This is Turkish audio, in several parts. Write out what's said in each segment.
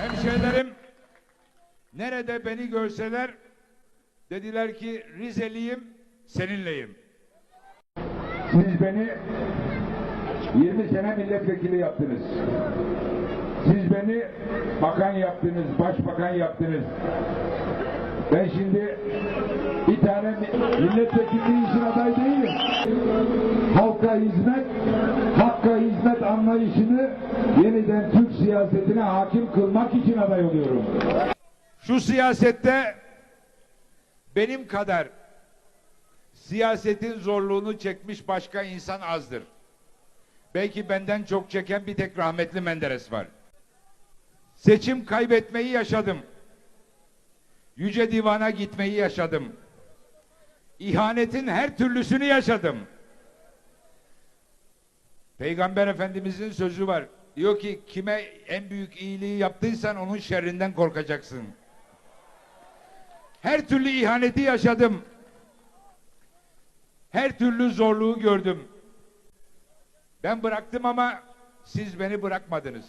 Hemşehrilerim nerede beni görseler dediler ki Rizeliyim seninleyim. Siz beni 20 sene milletvekili yaptınız. Siz beni bakan yaptınız, başbakan yaptınız. Ben şimdi bir tane mi- milletvekilliği için aday değilim. Halka hizmet anlayışını yeniden Türk siyasetine hakim kılmak için aday oluyorum. Şu siyasette benim kadar siyasetin zorluğunu çekmiş başka insan azdır. Belki benden çok çeken bir tek rahmetli Menderes var. Seçim kaybetmeyi yaşadım. Yüce Divan'a gitmeyi yaşadım. İhanetin her türlüsünü yaşadım. Peygamber Efendimizin sözü var. Diyor ki kime en büyük iyiliği yaptıysan onun şerrinden korkacaksın. Her türlü ihaneti yaşadım. Her türlü zorluğu gördüm. Ben bıraktım ama siz beni bırakmadınız.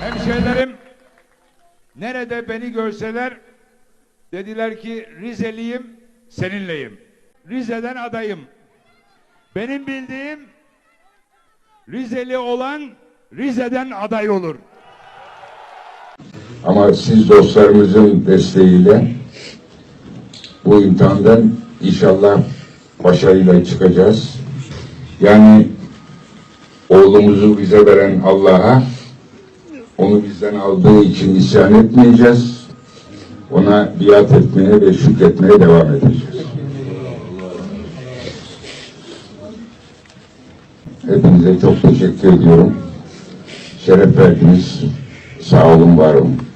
Hemşehrilerim nerede beni görseler dediler ki Rizeliyim seninleyim. Rize'den adayım. Benim bildiğim Rizeli olan Rize'den aday olur. Ama siz dostlarımızın desteğiyle bu imtihandan inşallah başarıyla çıkacağız. Yani oğlumuzu bize veren Allah'a onu bizden aldığı için isyan etmeyeceğiz. Ona biat etmeye ve şükretmeye devam edeceğiz. Hepinize çok teşekkür ediyorum. Şeref verdiniz. Sağ olun, var olun.